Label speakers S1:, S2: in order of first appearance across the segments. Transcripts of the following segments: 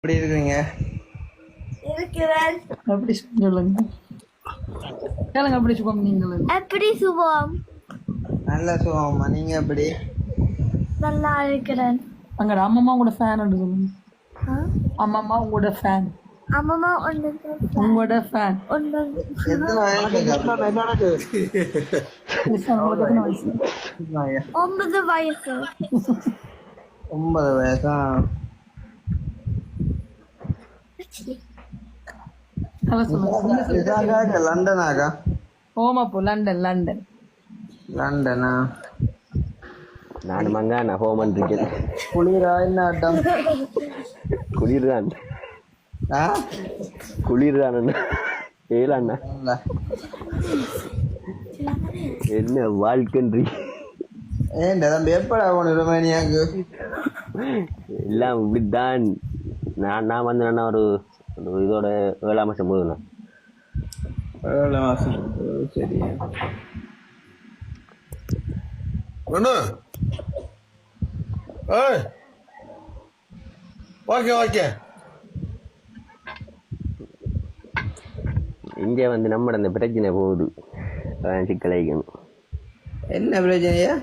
S1: எப்படி இருக்கீங்க
S2: இருக்கிறேன்.
S3: அப்படி சொல்லுங்க. கேளுங்க அப்படி சுபம் நீங்களும்
S2: எப்படி சுபம்
S1: நல்ல சுகம்மா. நீங்க எப்படி?
S2: நல்லா இருக்கிறேன்.
S3: அங்கட அம்மம்மா உங்களோட ஃபேன் சொல்லுங்க.
S2: ஆ?
S3: அம்மம்மா உங்களோட ஃபேன்
S2: அம்மம்மா ஒன்று
S3: உங்களோட ஃபேன்
S2: ஒன்று ஒன்பது வயசு.
S1: ஒன்பது வயசா? இதாக்கா லண்டனாக்கா?
S3: ஓமாப்போ லண்டன் லண்டன்.
S1: லண்டனா?
S4: நான் மங்கா நான் ஹோமன் இருக்கேன்
S1: குளிரா என்ன அட்டம்
S4: குளிர் தான்
S1: ஆ?
S4: குளிர் தான் அண்ணா ஏல அண்ணா
S1: இல்ல.
S4: என்ன வாழ்க்கன்றி.
S1: ஏன்டா தம்பி எப்படா போன ருமேனியாக்கு
S4: எல்லாம் இப்படித்தான். நான் நான் வந்து நான் ஒரு இதோட ஏழாம் மாதம் போதுண்ணா
S1: சரி.
S5: ஏய். ஓகே ஓகே
S4: இங்கே வந்து நம்ம அந்த பிரச்சனை போகுது. அதான் சிக்கலாயிக்கணும்
S1: என்ன பிரச்சனையா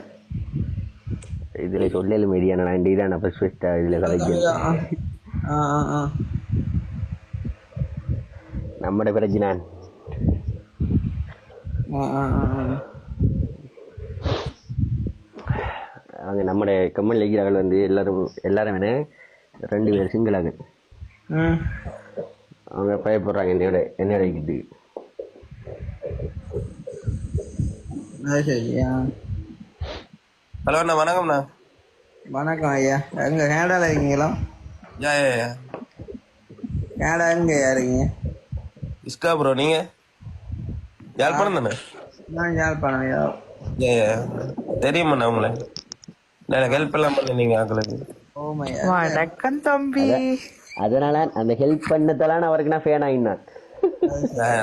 S4: இதில் சொல்லல மீடியா நான் இதான் ஃபஸ்ட் ஃபஸ்ட்டாக இதில் கலைக்கணும்
S1: ஆ ஆ ஆ.
S4: நம்மட பிரச்சனை
S1: ஆ, ஆ, ஆ, ஆ.
S4: அவங்க நம்மட கம்மல் இருக்கிறார்கள் வந்து எல்லாரும் எல்லாரும் வேணா ரெண்டு பேர் சிங்கிளாக
S1: ம்
S4: அவங்க பயப்படுறாங்க என்னோட என்னோட இது
S5: ஹலோ அண்ணா வணக்கம்ண்ணா
S1: வணக்கம் ஐயா எங்க கேனடால இருக்கீங்களா
S5: யா யா யா.
S1: கேனடா எங்கயா இருக்கீங்க
S5: இஸ்கா ப்ரோ நீங்கள் யாழ்ப்பாணம் தானே?
S1: நான் யாழ்ப்பாணம் ஐயா
S5: யா யா. தெரியுமாண்ணா உங்களை? நான் ஹெல்ப் எல்லாம் பண்ண நீங்கள் ஆக்களுக்கு
S3: வணக்கம் தம்பி.
S4: அதனால அந்த ஹெல்ப் பண்ணதெல்லாம் அவருக்கு நான் ஃபேன் ஆகினான்.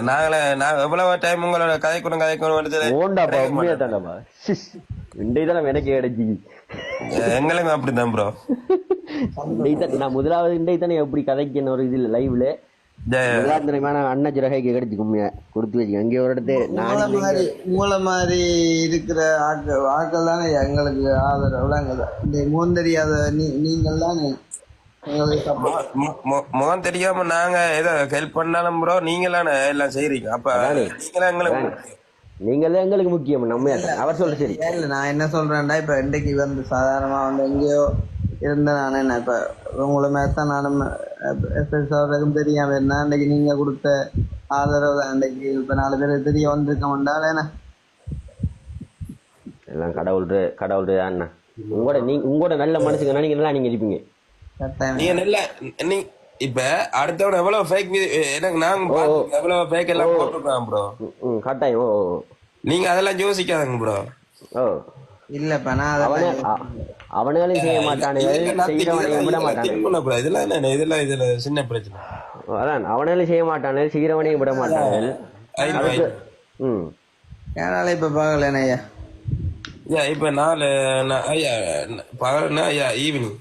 S5: நாங்களே நான் எவ்வளவு டைம் உங்களோட கதைக்கணும் கதைக்கணும் எடுத்தது
S4: ஓண்டாப்பா உண்மையா தானப்பா இன்றைய தான் எனக்கு கிடைச்சி
S5: எங்களுக்கும் அப்படிதான் ப்ரோ
S4: நான் முதலாவது இன்றைய தானே எப்படி கதைக்கணும் ஒரு இதில் லைவ்ல அண்ணா ஜிரகைக்கு கிடைச்சி கும்மியா கொடுத்து வச்சு. அங்கே ஒரு இடத்து நான்
S1: மாதிரி உங்களை மாதிரி இருக்கிற ஆட்கள் ஆட்கள் தானே எங்களுக்கு ஆதரவு நாங்கள் இந்த முகம் தெரியாத நீ நீங்கள் தானே
S5: முகம் தெரியாம நாங்க ஏதோ ஹெல்ப் பண்ணாலும் ப்ரோ நீங்களான எல்லாம் செய்றீங்க. அப்ப நீங்களா எங்களுக்கு
S4: நீங்கள் எங்களுக்கு முக்கியம் நம்ம அவர் சொல்ற சரி.
S1: இல்ல நான் என்ன சொல்றேன்டா இப்ப இன்றைக்கு வந்து சாதாரணமா வந்து எங்கேயோ இருந்தேன் நான். என்ன இப்ப உங்களை மாதிரி தான் நானும் சொல்றதுக்கும் தெரியாம இருந்தேன். அன்றைக்கு நீங்க கொடுத்த ஆதரவு தான் அன்றைக்கு இப்ப நாலு பேர் தெரிய வந்திருக்க மாட்டாள் என்ன?
S4: எல்லாம் கடவுள் கடவுள் அண்ணா. உங்களோட நீ உங்களோட நல்ல மனசுங்க நீங்க நல்லா நீங்க இருப்பீங்க
S1: கட்டாயம்.
S5: நீங்க நல்ல நீ இப்ப அடுத்தவன் எவ்வளவு ஃபேக் எனக்கு நாங்க எவ்வளவு ஃபேக் எல்லாம் போட்டிருக்கான் ப்ரோ
S4: கட்டாயம். ஓ
S5: நீங்க அதெல்லாம் யோசிக்காதங்க ப்ரோ
S4: ஓ.
S1: இல்லப்பா நான்
S4: அவனுங்களும் செய்ய மாட்டானுங்க. செய்யறவனையும் விட மாட்டானுங்க.
S5: இதெல்லாம் என்ன இதெல்லாம் இதுல சின்ன பிரச்சனை.
S4: அதான் அவனாலும் செய்ய மாட்டானு செய்யறவனையும் விட மாட்டானு
S5: ஐ-
S4: அதுக்கு ம்.
S1: ஏனால இப்ப பார்க்கல ஐயா?
S5: ஐயா இப்ப நாலு ஐயா பகல்னா ஐயா ஈவினிங்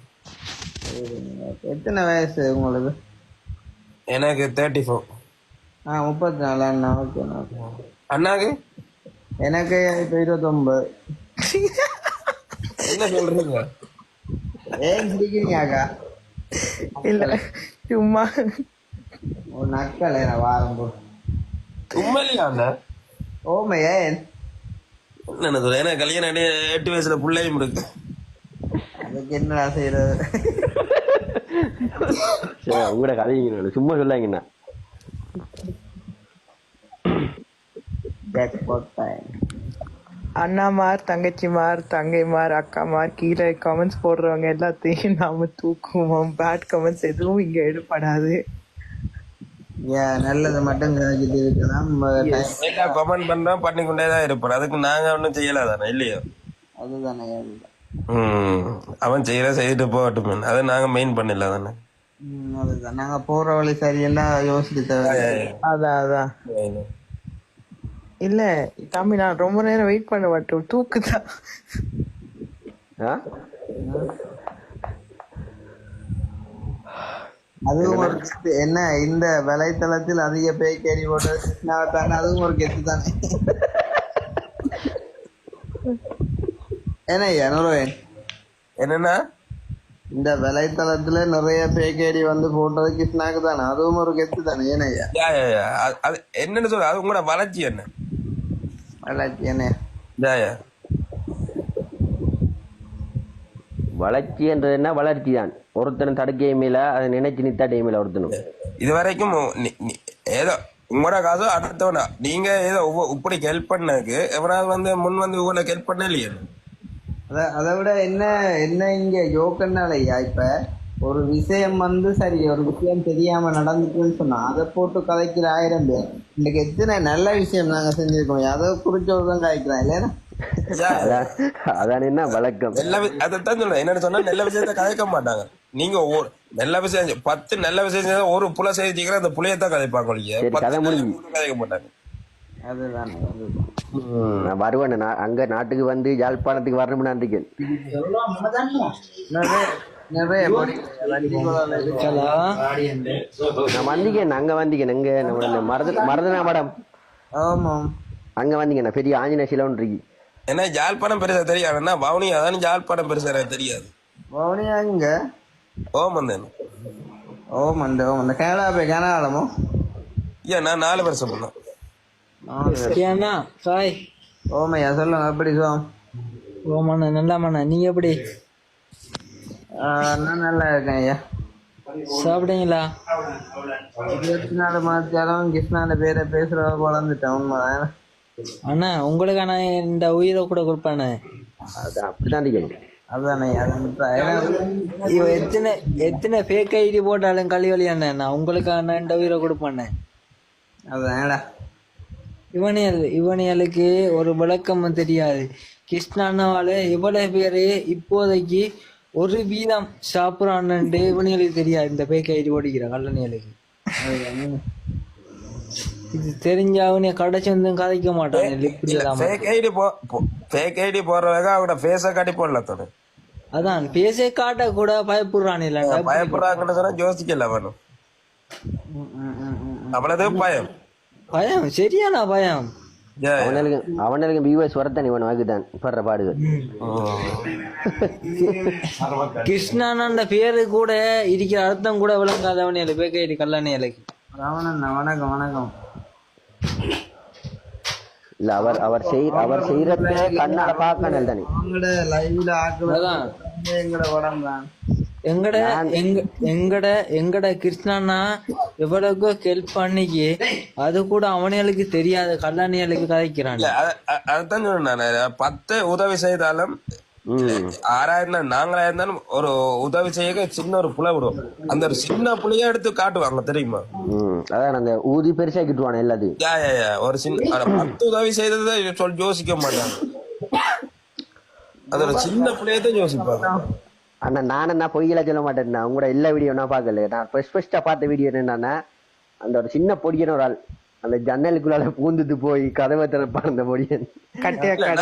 S1: எத்தனை வயசு உங்களுக்கு?
S5: எனக்கு தேர்ட்டி ஃபோர்
S1: ஆ முப்பத்தி நாலு அண்ணா ஓகே
S5: அண்ணாக்கு?
S1: எனக்கு இப்ப இருபத்தொன்பது
S5: என்ன சொல்றீங்க?
S1: ஏன் சிரிக்கிறீங்க அக்கா?
S3: இல்ல சும்மா.
S1: ஒரு நக்கல் என்ன வாரம் போ
S5: உண்மையிலேயா அண்ணா
S1: ஓமை ஏன்?
S5: என்ன சொல்ற? ஏன்னா கல்யாணம் எட்டு வயசுல பிள்ளையும் இருக்கு.
S1: அதுக்கு என்னடா செய்யறது
S4: சரி உங்களோட கதைங்க சும்மா சொல்லாங்கண்ணா.
S1: Jackpot time.
S3: அண்ணாமார் தங்கச்சிமார் தங்கைமார் அக்காமார் கீழே கமெண்ட்ஸ் போடுறவங்க எல்லாத்தையும் நாம தூக்குவோம். பேட் கமெண்ட்ஸ் எதுவும் இங்க
S1: Yeah, நல்லது மட்டும்
S5: கமெண்ட் பண்றோம் பண்ணிக்கொண்டே தான் இருப்போம் அதுக்கு நாங்க ஒன்றும் செய்யல தானே இல்லையோ?
S1: அதுதானே
S5: அவன் செய்யற செய்துட்டு போகட்டும். அதை நாங்க மெயின் பண்ணல தானே?
S1: அதுதான். நாங்க போற வழி சரியில்லை யோசிச்சு தேவை
S3: அதான் அதான். இல்ல தம்பி நான் ரொம்ப நேரம் வெயிட் பண்ண மாட்டோம் தூக்குதான்
S4: ஆ?
S1: அதுவும் ஒரு கெத்து. என்ன இந்த வலைத்தளத்தில் அதிக பேய் போட்டது கிருஷ்ணாவத்தான அதுவும் ஒரு கெத்து தானே? என்ன எனரோயன்
S5: என்னன்னா?
S1: இந்த வலைத்தளத்துல நிறைய பேக்கேடி வந்து போட்டது கிருஷ்ணாக்கு தானே? அதுவும் ஒரு கெத்து தானே ஏனையா
S5: என்னன்னு சொல்ற அது உங்களோட வளர்ச்சி என்ன?
S1: வளர்ச்சி என்ன?
S5: யா, யா.
S4: வளர்ச்சி என்றது என்ன வளர்ச்சி தான் ஒருத்தனும் தடுக்கையும் இல்லை அதை நினைச்சு நித்தாட்டையும் இல்லை ஒருத்தனும்.
S5: இது வரைக்கும் ஏதோ உங்களோட காசு அடுத்தவனா? நீங்க ஏதோ இப்படி ஹெல்ப் பண்ணதுக்கு எவனாவது வந்து முன் வந்து உங்களுக்கு ஹெல்ப் பண்ண இல்லையா
S1: அத அதை விட என்ன என்ன இங்க யோக்கன்னாலய்யா இப்ப? ஒரு விஷயம் வந்து சரி ஒரு விஷயம் தெரியாம நடந்துச்சுன்னு சொன்னா அதை போட்டு கதைக்கிற ஆயிரம் பேர். இன்னைக்கு எத்தனை நல்ல விஷயம் நாங்க செஞ்சிருக்கோம். அதை குறிச்சவர் தான் கதைக்கிறோம் இல்லையா?
S4: அதான் அதான் என்ன வழக்கம்?
S5: அதைத்தான் சொல்றேன். என்னன்னு சொன்னா நல்ல விஷயத்த கதைக்க மாட்டாங்க. நீங்க ஒரு நல்ல விஷயம் பத்து நல்ல விஷயம் ஒரு புல செய்திக்கிற அந்த புளியத்தான் கதைப்பாங்க கதைக்க மாட்டாங்க.
S1: அதுதான் அதுதான்.
S4: நான் வருவேன். நான் அங்க நாட்டுக்கு வந்து யாழ்ப்பாணத்துக்கு வரணும்னு இருக்கேன் வந்திக்கேன் அங்க வந்திக்கேன் அங்க. நம்ம மருத மருதனா மேடம்
S1: ஆமாம்.
S4: அங்க வந்தீங்க பெரிய ஆஞ்சநேய சிலவன் இருக்கு.
S5: ஏன்னா ஜாழ்ப்பாணம் பெருசா தெரியாதுன்னா பவுனி அதான் ஜாழ்ப்பாணம் பெருசா எனக்கு தெரியாது.
S1: பவுனியா இங்க
S5: ஓம் வந்தேன்
S1: ஓம் அந்த ஓம் அந்த கனடா போய் கனடாமோ
S5: ஐயா நான் நாலு வருஷம். பண்ணேன்
S6: ஏன்னா சாய்.
S1: ஓமையா சொல்லுங்க எப்படி சோம்
S6: ஓமாண்ணா நல்லாமாண்ணா நீங்க எப்படி?
S1: நான் நல்லா இருக்கேன் ஐயா?
S6: சாப்பிட்டீங்களா?
S1: இருபத்தி நாலு மாதத்தாலும் கிருஷ்ணாண்ட பேரை பேசுறவ குழந்துட்டேன் உண்மைதான்
S6: அண்ணா உங்களுக்கு நான் இந்த உயிரை கூட கொடுப்பேண்ணே
S4: அது அப்படிதான்
S1: அதானே
S6: இவ எத்தனை எத்தனை ஃபேக் ஐடி போட்டாலும் கழிவழி அண்ணே நான் உங்களுக்கு அண்ணா இந்த உயிரை கொடுப்பேண்ணே
S1: அதான்டா
S6: இவனியல் இவனியலுக்கு ஒரு விளக்கமும் தெரியாது. கிருஷ்ணா அண்ணாவால இவ்வளவு பேரு இப்போதைக்கு ஒரு வீதம் சாப்பிட்றான்னு இவனியலுக்கு தெரியாது. இந்த ஃபேக் ஐடி ஓடிக்கிற கல்லணியலுக்கு இது தெரிஞ்ச அவனே கடைச்சி வந்து கதைக்க மாட்டான்.
S5: ஃபேக் ஐடி போ ஃபேக் ஐடி போடுறவங்க அவங்களோட ஃபேஸை காட்டி போடல தோணு
S6: அதான் பேசே காட்ட கூட பயப்படுறான் இல்ல
S5: பயப்படுறாங்கன்னு சொன்னா யோசிக்கல வேணும் அவ்வளவு பயம்.
S6: பயம் சரியானா பயம்.
S4: அவனுக்கு அவனுக்கு வியூவர்ஸ் வரத்தான் இவன் வாக்குதான் படுற பாடுகள்
S6: கிருஷ்ணானந்த பேரு கூட இருக்கிற அர்த்தம் கூட விளங்காதவனே பேக்கைடி கல்லணையலுக்கு
S1: ராவணன் வணக்கம் வணக்கம்.
S4: இல்ல அவர் அவர் செய் அவர் செய்யறத கண்ணால பார்க்கணும் தானே
S1: அவங்களோட லைவ்ல ஆக்குறது
S6: அதான்.
S1: எங்கட படம் தான்
S6: எங்கட எங்க எங்கட எங்கட கிருஷ்ணாண்ணா எவ்வளவுக்கோ ஹெல்ப் பண்ணிக்கு அது கூட அவனுங்களுக்கு தெரியாத கல்லணையலுக்கு கதைக்கிறான்.
S5: இல்ல அத- அ- அதைத்தான் சொன்னேன் பத்து உதவி செய்தாலும் ஆறாயிரம் நாங்களா இருந்தாலும் ஒரு உதவி செய்ய சின்ன ஒரு புல விடும். அந்த ஒரு சின்ன புளிய எடுத்து காட்டுவாங்க தெரியுமா?
S4: அதான் அந்த ஊதி பெருசாக்கிட்டுவான எல்லாத்தையும்.
S5: யா யா யா ஒரு சின்ன பத்து உதவி செய்ததை சொல் யோசிக்க மாட்டாங்க அது ஒரு சின்ன புள்ளையதான் யோசிப்பாங்க.
S4: அண்ணா நான் என்ன பொய்யெல்லாம் சொல்ல மாட்டேன் உங்களோட எல்லா வீடியோ நான் பார்க்கல. நான் ஃபர்ஸ்ட் ஃபர்ஸ்டா பார்த்த வீடியோ என்னன்னா அந்த ஒரு சின்ன பொடியன் ஒரு ஆள். அந்த ஜன்னலுக்குள்ளால பூந்துட்டு போய் கதவை திறப்பான் அந்த பொடியன்.
S5: நான்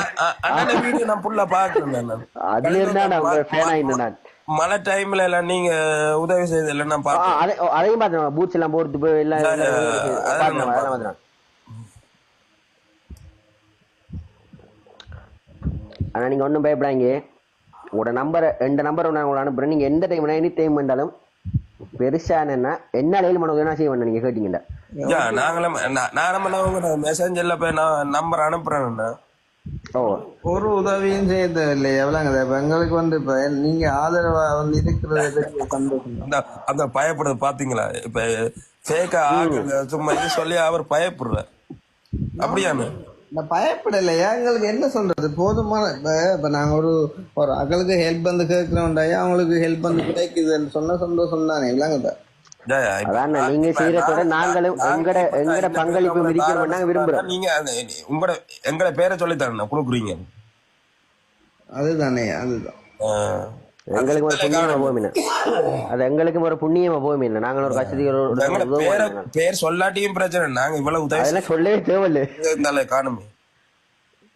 S5: நான் நான்
S4: அதுல இருந்தா நான் உங்க ஃபேன் ஆயிட்டேன் நான்.
S5: மழை டைம்ல எல்லாம் நீங்க உதவி நான்
S4: ஆ,
S5: பாத்தேன்
S4: அதை- ஓ, அதையும் பார்த்தேன் பூட்ஸ் எல்லாம் போட்டு போய் எல்லாம் பார்த்தேன்,
S5: நான்
S4: அதெல்லாம் பார்த்தேன். ஆனா நீங்க ஒன்றும் பயப்படாங்க உங்களோட நம்பரை ரெண்டு நம்பர் நான் உங்களுக்கு அனுப்புறேன் நீங்க எந்த டைம் எனி டைம் வந்தாலும் பெருசா என்னன்னா என்ன லையில் மனது என்ன செய்ய வேண்டாம் நீங்க கேட்டீங்கல்ல.
S5: நாங்களும் நான் நம்ம உங்க மெசேஞ்சர்ல போய் நான் நம்பர் அனுப்புறேன்
S4: ஓ.
S1: ஒரு உதவியும் செய்ய தேவையில்லை எவ்வளோங்க இப்ப எங்களுக்கு வந்து இப்ப நீங்க ஆதரவா வந்து இருக்கிறது.
S5: அந்த அந்த பயப்படுறது பாத்தீங்களா? இப்ப ஃபேக்கா சும்மா இது சொல்லி அவர் பயப்படுறார். அப்படியானு
S1: இந்த பயப்படலையா எங்களுக்கு என்ன சொல்றது? போதுமான இப்ப இப்ப நாங்க ஒரு ஒரு அகளுக்கு ஹெல்ப் வந்து கேட்கிறோம்டாயா அவங்களுக்கு ஹெல்ப் வந்து கிடைக்குதுன்னு சொன்ன சந்தோஷம் தானே? இல்லைங்க
S4: நீங்க செய்யறதோட நாங்களும் எங்கட எங்கட பங்களிப்பு மிதிக்கணும் நாங்க விரும்புறோம்.
S5: நீங்க உங்களோட எங்களை பேரை சொல்லி தரணும் கொடுக்குறீங்க.
S1: அதுதானே அதுதான்.
S4: எங்களுக்கு ஒரு புண்ணியமா போகுமில்ல அது எங்களுக்கு ஒரு புண்ணியமா போகுமில்ல நாங்கள் ஒரு கஷ்டத்துக்கு
S5: பேரை சொல்லாட்டியும் பிரச்சனை நாங்க இவ்வளவு உதவி
S4: அதெல்லாம் சொல்லவே தேவையில்ல.
S5: இருந்தாலும் காணுமே.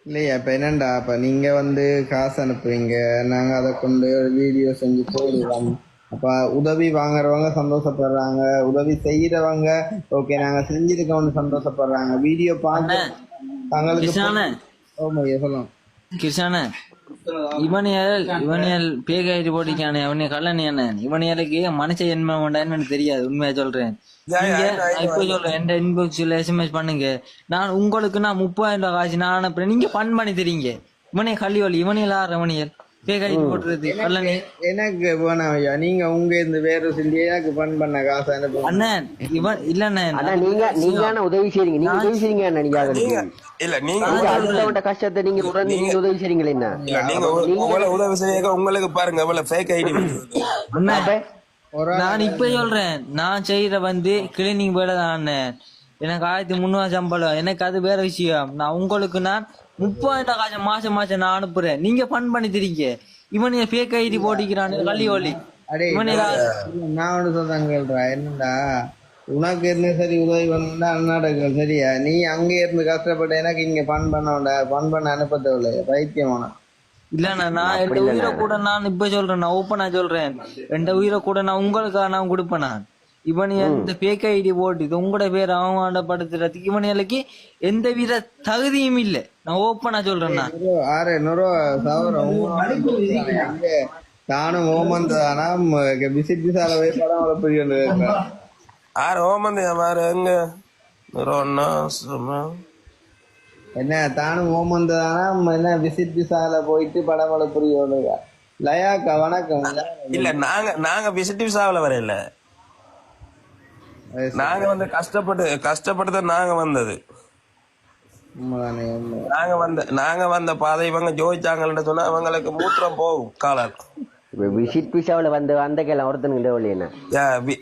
S1: இல்லையா இப்ப என்னண்டா? இப்ப நீங்க வந்து காசு அனுப்புவீங்க நாங்க அதை கொண்டு வீடியோ செஞ்சு போடுவோம் அப்ப உதவி வாங்குறவங்க சந்தோஷப்படுறாங்க. உதவி செய்யறவங்க ஓகே நாங்க செஞ்சிருக்கோம்னு சந்தோஷப்படுறாங்க. வீடியோ பார்த்து தங்களுக்கு ஓமையா சொல்லுங்க.
S6: கிருஷ்ணானே இவனியல் இவனியல் பேகாயிட்டு போட்டிக்கானே அவனே கல்லணி அண்ணன் இவனியலுக்கு மனுஷ ஜென்மம் உண்டான்னு எனக்கு தெரியாது உண்மையா சொல்றேன். இப்ப சொல்றேன் என் இன்பாக்ஸ்ல எஸ்எம்எஸ் பண்ணுங்க. நான் உங்களுக்கு நான் முப்பதாயிரம் ரூபாய் காசு நான் அனுப்புறேன் நீங்க ஃபன் பண்ணி தரீங்க. இவனே கல்லிவலி இவனியல் ஆறு இவனியல். பேகாயிட்டு போட்டுறது.
S1: எனக்கு வேணாம் ஐயா. நீங்க உங்க இந்த வேற சொல்லி எனக்கு ஃபன் பண்ண காசு அனுப்புங்க.
S6: அண்ணன் இவன் இல்ல அண்ணன்
S4: நீங்க நீங்க தானே உதவி செய்றீங்க? நீங்க உதவி செய்றீங்க என்ன நீங்க?
S5: இல்ல நீங்க
S4: அடுத்தவன்ட கஷ்டத்தை நீங்க உதவி செய்றீங்களே என்ன?
S5: இல்ல நீங்க உ- உங்களை உதவி செய்ய உங்களுக்கு பாருங்க எவ்வளவு ஃபேக் ஐடி
S6: நான் இப்ப சொல்றேன். நான் செய்யற வந்து கிளீனிங் வேலை தான் அண்ணன் எனக்கு ஆயிரத்தி முந்நூறு சம்பளம். எனக்கு அது வேற விஷயம். நான் உங்களுக்கு நான் முப்பதாயிரம் காசு மாசம் மாசம் நான் அனுப்புறேன். நீங்க ஃபன் பண்ணி தரீங்க. இவன் ஃபேக் ஐடி போட்டிக்கிறான். கள்ளி இவனே
S1: நான் ஒண்ணு சொல்றேன் கேள்றா என்னடா? உனக்கு இருந்து சரி? உதவி பண்ணா அண்ணாடங்கள் சரியா? நீ அங்க இருந்து கஷ்டப்பட்டு எனக்கு இங்க ஃபன் பண்ண ஃபன் பண்ண அனுப்ப தேவையில்ல பைத்தியமான
S6: இல்லண்ணா நான் என் உயிரை கூட நான் இப்ப சொல்றேன். நான் ஓப்பனா சொல்றேன். என் உயிரை கூட நான் உங்களுக்காக நான் கொடுப்பேன் நான் இவன் இந்த ஃபேக் ஐடி போட்டு இது உங்களோட பேர் அவமானப்படுத்துறதுக்கு இவனுக்கு எந்த வித தகுதியும் இல்ல. நான் ஓப்பனா சொல்றேன் நான்
S1: நூறு ஆறு நூறு சவரம். அங்க தானும் ஓமந்த ஆனா விசிட் விசால போய் படம் வளர்ப்பு
S5: ஆறு ஓமந்தி மாறு எங்க?
S1: என்ன தானும் ஓமந்த என்ன விசிட் விசால போயிட்டு படம் வளர்ப்பு லயாக்கா வணக்கம்.
S5: இல்ல நாங்க நாங்க விசிட்டிவ் சாவல வரையில. நாங்க வந்து கஷ்டப்பட்டு கஷ்டப்பட்டு தான் நாங்க வந்தது. நாங்க வந்த நாங்க வந்த பாதை இவங்க ஜோதிச்சாங்கன்னு சொன்னா அவங்களுக்கு மூத்திரம் போகும் காலால்.
S4: விசிட் பிசாவில வந்து வந்த கேள்வி ஒருத்தனுக்கு டெவலி என்ன?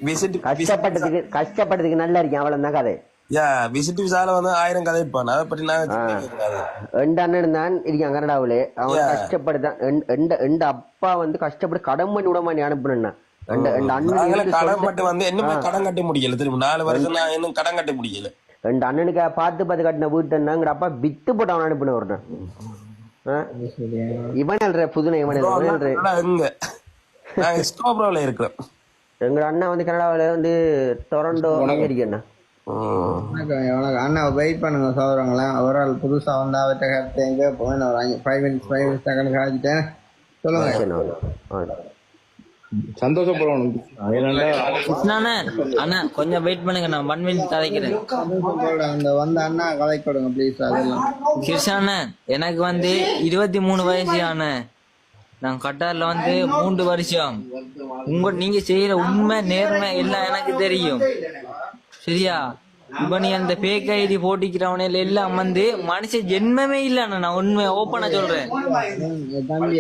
S5: விசிட்
S4: கஷ்டப்பட்டதுக்கு கஷ்டப்பட்டதுக்கு நல்லா இருக்கேன் அவ்வளவுதான் கதை.
S5: யா விசிட் விசால வந்து ஆயிரம் கதைப்பான் அதை பற்றி நாங்க சிந்திக்க கூடாது.
S4: ரெண்டு அண்ணன் தான் இருக்கான் கனடாவுல அவன் கஷ்டப்படுதான். எந்த எந்த அப்பா வந்து கஷ்டப்பட்டு கடன் பண்ணி விட மாட்டேன் அனுப்புனா ரெண்டு ரெண்டு அண்ணன்
S5: நாங்களே
S4: இருந்து
S5: கடன்
S4: சொந்த-
S5: பட்டு வந்து இன்னுமே கடன் கட்ட முடியல. திரும்ப நாலு வருஷம் நான் இன்னும் கடன் கட்ட முடியல.
S4: ரெண்டு அண்ணனுக்கு பார்த்து பார்த்து கட்டின வீட்டுனாங்கிற அப்பா வித்து போட்டு அவன் அனுப்பின ஒருத்தன். இவன் அல்ற புதுனை இவன்
S5: எங்க நாங்க ஸ்டோப்ரோல இருக்கிறோம்.
S4: எங்க அண்ணன் வந்து கனடாவுல வந்து டொரண்டோ
S1: வணக்கம் அண்ணா. வெயிட் பண்ணுங்க சோதரங்களா ஒரு ஆள் புதுசா வந்தா அவர்கிட்ட கருத்து எங்க போய் நான் ஒரு ஃபைவ் மினிட்ஸ் ஃபைவ் மினிட்ஸ் கணக்கு காய்ச்சிட்டேன் சொல்லுங்க.
S6: அண்ணா கொஞ்சம் வெயிட் பண்ணுங்க நான் ஒன் மினிட்
S1: சந்தோஷப்பட அந்த வந்த அண்ணா கதை கொடுங்க ப்ளீஸ் அதெல்லாம்.
S6: கிருஷ்ணாண்ணே எனக்கு வந்து இருபத்தி மூணு வயசு ஆன நான் கட்டார்ல வந்து மூன்று வருஷம். உங்க நீங்க செய்யற உண்மை நேர்மை எல்லாம் எனக்கு தெரியும். சரியா? இப்ப நீ அந்த பேக் ஐடி போட்டிக்கிறவனையில எல்லாம் வந்து மனுஷ ஜென்மமே இல்ல நான் உண்மை ஓப்பனா சொல்றேன்.
S1: என் தம்பி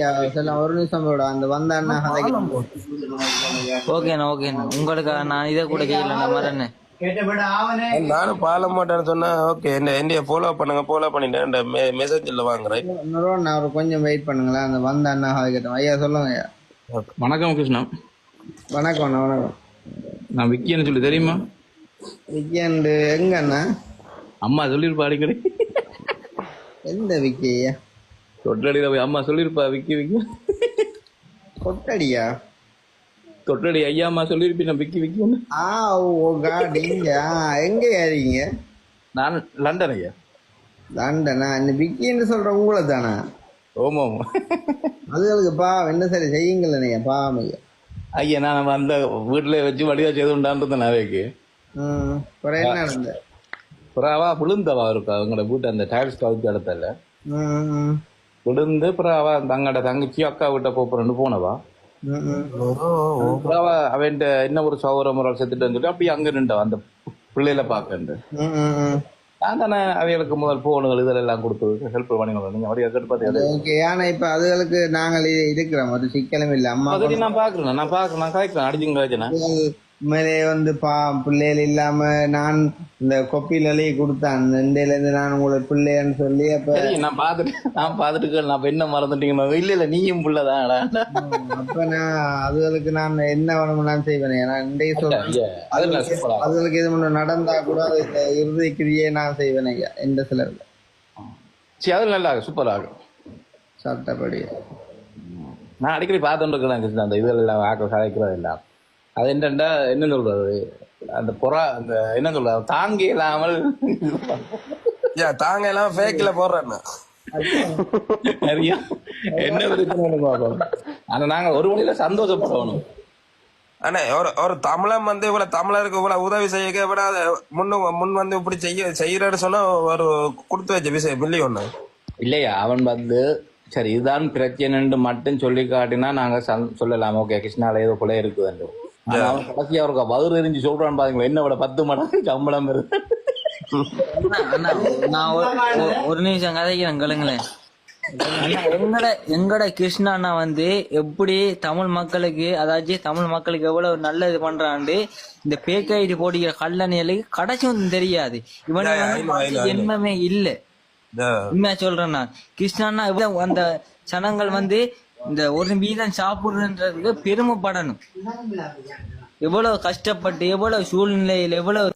S1: ஒரு நிமிஷம் போட அந்த வந்த அண்ணா கதைக்கு
S6: ஓகேண்ணா ஓகேண்ணா உங்களுக்கு நான் இதை கூட கேட்கல மறன்னு
S5: நானும் பால மாட்டேன்னு சொன்னா ஓகே என்ன என்னைய ஃபாலோ பண்ணுங்க ஃபாலோ பண்ணிட்டேன். மெசேஜ்ல வாங்குறேன்
S1: நான் ஒரு கொஞ்சம் வெயிட் பண்ணுங்களேன். அந்த வந்த அண்ணா கதைக்கட்டும் ஐயா சொல்லுங்க ஐயா.
S7: வணக்கம் கிருஷ்ணா.
S1: வணக்கம் அண்ணா வணக்கம்.
S7: நான் விக்கின்னு சொல்லி தெரியுமா?
S1: விக்கெண்டு எங்க அண்ணா?
S7: அம்மா சொல்லியிருப்பா அடிக்கடி.
S1: எந்த விக்கி ஐயா?
S7: தொட்டடியில போய் அம்மா சொல்லியிருப்பா விக்கி விக்கி.
S1: கொட்டடியா
S7: தொட்டடி ஐயா அம்மா சொல்லியிருப்பி நான் விக்கி விக்கின்னு.
S1: ஆ ஓ காட் இங்க ஆ, எங்க ஏறீங்க
S7: நான் லண்டன் ஐயா.
S1: லண்டனா? இந்த விக்கின்னு சொல்ற உங்களை தானே?
S7: ஓமா ஓமா
S1: அதுகளுக்கு பா என்ன சரி செய்யுங்களே நீங்க பாவம் ஐயா.
S7: ஐயா நான் அந்த வீட்டுல வச்சு வடிவா செய்து உண்டான்றது நாளைக்கு புறாவா விழுந்தவா இருக்கா அவங்களோட வீட்டு அந்த டைல்ஸ் கவுத்து இடத்துல விழுந்து புறாவா தங்கட தங்கச்சி அக்கா வீட்டை போறேன்னு போனவா புறாவா அவன் என்ன ஒரு சௌரம் ஒரு செத்துட்டு சொல்லி அப்படியே அங்க நின்றவா அந்த பிள்ளையில பாக்கண்டு. நான் தானே அவைகளுக்கு முதல் போனுங்கள் இதெல்லாம் கொடுத்து ஹெல்ப் பண்ணி நீங்க அப்படியே கேட்டு
S1: ஓகே ஆனா இப்ப அதுகளுக்கு நாங்கள் இருக்கிறோம் ஒரு சிக்கலும் இல்ல அம்மா
S7: நான் பாக்குறேன் நான் பாக்குறேன் நான் காய்க்கிறேன் அடிச்சுங்க
S1: உண்மையிலே வந்து பா பிள்ளைகள் இல்லாம நான் இந்த கொப்பிலே கொடுத்தேன். இருந்து நான் உங்களுக்கு பிள்ளைன்னு சொல்லி அப்ப
S7: நான் பாத்துட்டு நான் பாத்துட்டு நான் என்ன மறந்துட்டீங்க? இல்ல இல்ல நீயும் புள்ளதான்டா.
S1: அப்ப நான் அதுகளுக்கு நான் என்ன வேணுமோ நான் செய்வேன். ஏன்னா இன்றைய சொல்றேன். அதுகளுக்கு இது ஒண்ணு நடந்தா கூட அது இந்த இறுதி கிரியே நான் செய்வேன் ஐயா எந்த சிலர்ல.
S7: சரி அது நல்லா சூப்பரா இருக்கும்
S1: சட்டப்படி
S7: நான் அடிக்கடி பார்த்துட்டு இருக்கிறேன் அந்த இதெல்லாம் ஆக்கள் கதைக்கிறது எல்லாம் அது என்னண்டா என்ன சொல்றது அந்த புறா அந்த என்ன சொல்றது தாங்கி இல்லாமல்
S5: தாங்க எல்லாம் ஃபேக்ல போடுறேன்னு.
S7: நிறைய என்ன பிரச்சனை ஆனா நாங்க ஒரு வழியில சந்தோஷப்படணும்
S5: அண்ணே ஒரு ஒரு தமிழன் வந்து இவ்வளவு தமிழருக்கு இவ்வளவு உதவி செய்ய விட முன்னு முன் வந்து இப்படி செய்ய செய்யறேன்னு சொன்னா ஒரு கொடுத்து வச்ச விஷயம் மில்லியன்
S7: இல்லையா அவன் வந்து சரி இதுதான் பிரச்சனைன்னு மட்டும் சொல்லி காட்டினா நாங்க சொல்லலாம். ஓகே கிருஷ்ணால ஏதோ கொலை இருக்குது ஆனா அவன் கடைசியா அவருக்கு வயிறு எரிஞ்சு சொல்றான் பாருங்களா என்ன விட பத்து மடங்கு சம்பளம்
S6: அண்ணா, நான் ஒரு- நிமிஷம் கதைக்கிறேன் கேளுங்களேன். அண்ணா, எங்கட எங்கட கிருஷ்ணா அண்ணா வந்து எப்படி தமிழ் மக்களுக்கு அதாச்சும் தமிழ் மக்களுக்கு எவ்வளவு நல்லது பண்றாண்டு இந்த பேக் ஐடி போடுகிற கல்லணைகளுக்கு கடைசி வந்து தெரியாது. இவனுக்கு. எண்ணமே இல்ல. உண்மையா சொல்றேன் நான். கிருஷ்ணா இவ்வளவு அந்த சனங்கள் வந்து இந்த ஒரு வீதம் சாப்பிடுறதுக்கு பெருமைப்படணும். எவ்வளவு கஷ்டப்பட்டு எவ்வளவு சூழ்நிலையில் எவ்வளவு